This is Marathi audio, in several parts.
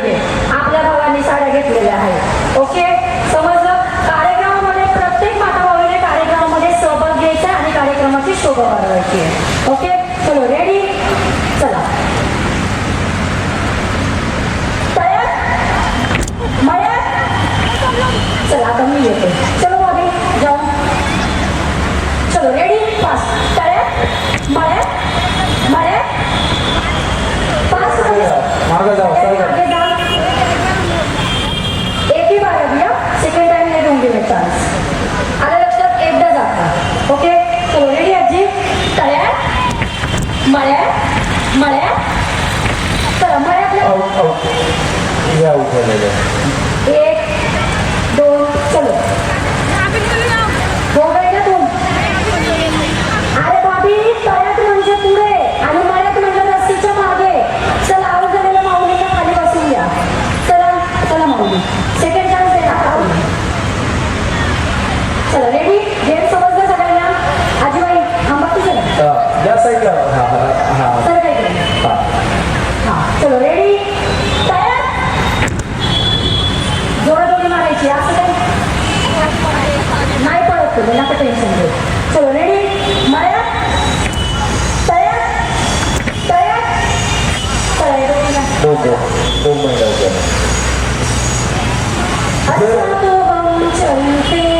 पाहिजे. आपल्या भावांनी साड्या घेतलेल्या आहेत. ओके समजलं? कार्यक्रमामध्ये प्रत्येक माताभावाने कार्यक्रमामध्ये सहभाग घ्यायचा आणि कार्यक्रमाची शोभा वाढवायची ओके चलो रेडी चला. तयार? मया चला आता मी येते. चलो भाभी जाऊ. चलो रेडी पास तयार? मया मया पास मागे जाऊ. been given chance. आला लक्षात एकदा जाता. ओके कोरडी आजी? तळ्या? मळ्या? मळ्या? तर मळ्यातल्या जाऊ झालेलं चलो हाँ हाँ हाँ सर का ही हाँ हाँ चलो रेडी तैयार जोर जोर मारे चाहिए आप सर नहीं पड़ो तो बिना टेंशन ले चलो रेडी मारे तैयार तैयार तैयार दो दो दो महीना हो गया असतों चलते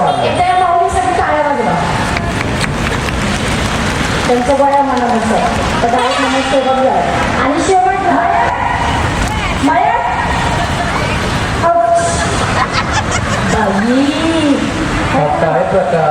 त्यांचं गोळ्या मनानुसार तर डायरेक्ट म्हणून सोबत आणि शेवट बाई. काय प्रकार?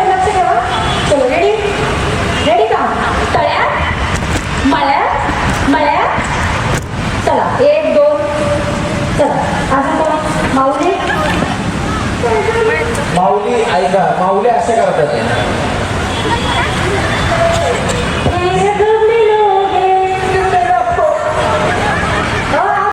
ಕಷ್ಟಗಳಾಗ್ತದೆ